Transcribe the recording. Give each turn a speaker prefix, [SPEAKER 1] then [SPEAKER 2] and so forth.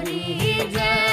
[SPEAKER 1] পরি যায়